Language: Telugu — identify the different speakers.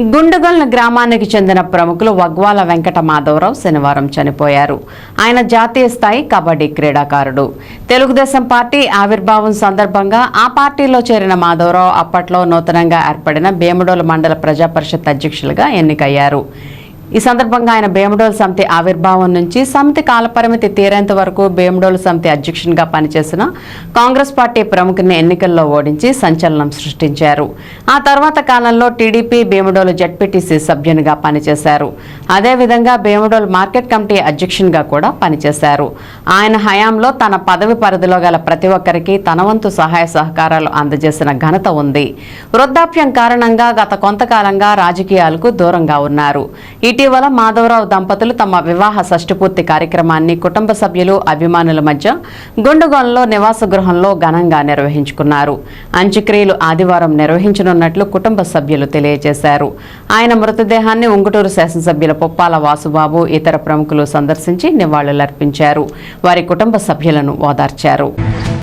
Speaker 1: గుండుగల్న గ్రామానికి చెందిన ప్రముఖులు వగ్వాల వెంకట మాధవరావు శనివారం చనిపోయారు. ఆయన జాతీయ స్థాయి కబడ్డీ క్రీడాకారుడు. తెలుగుదేశం పార్టీ ఆవిర్భావం సందర్భంగా ఆ పార్టీలో చేరిన మాధవరావు అప్పట్లో నూతనంగా ఏర్పడిన భీమడోలు మండల ప్రజా పరిషత్ అధ్యక్షులుగా ఎన్నికయ్యారు. ఈ సందర్భంగా ఆయన భీమడోలు సమితి ఆవిర్భావం నుంచి సమితి కాలపరిమితి తీరేంత వరకు భీమడోలు సమితి అధ్యక్షునిగా పనిచేసిన కాంగ్రెస్ పార్టీ ప్రముఖుని ఎన్నికల్లో ఓడించి సంచలనం సృష్టించారు. ఆ తర్వాత కాలంలో టీడీపీ భీమడోలు జడ్పీటీసీ సభ్యునిగా పనిచేశారు. అదేవిధంగా భీమడోలు మార్కెట్ కమిటీ అధ్యక్షునిగా కూడా పనిచేశారు. ఆయన హయాంలో తన పదవి పరిధిలో గల ప్రతి ఒక్కరికి తన వంతు సహాయ సహకారాలు అందజేసిన ఘనత ఉంది. వృద్ధాప్యం కారణంగా గత కొంతకాలంగా రాజకీయాలకు దూరంగా ఉన్నారు. ఇటీ ఇటీవల మాధవరావు దంపతులు తమ వివాహ షష్ఠపూర్తి కార్యక్రమాన్ని కుటుంబ సభ్యులు అభిమానుల మధ్య గుండుగోలలో నివాస గృహంలో ఘనంగా నిర్వహించుకున్నారు. అంత్యక్రియలు ఆదివారం నిర్వహించనున్నట్లు కుటుంబ సభ్యులు తెలియజేశారు. ఆయన మృతదేహాన్ని ఉంగుటూరు శాసనసభ్యుల పొప్పాల వాసుబాబు ఇతర ప్రముఖులు సందర్శించి నివాళులర్పించారు. వారి కుటుంబ సభ్యులను ఓదార్చారు.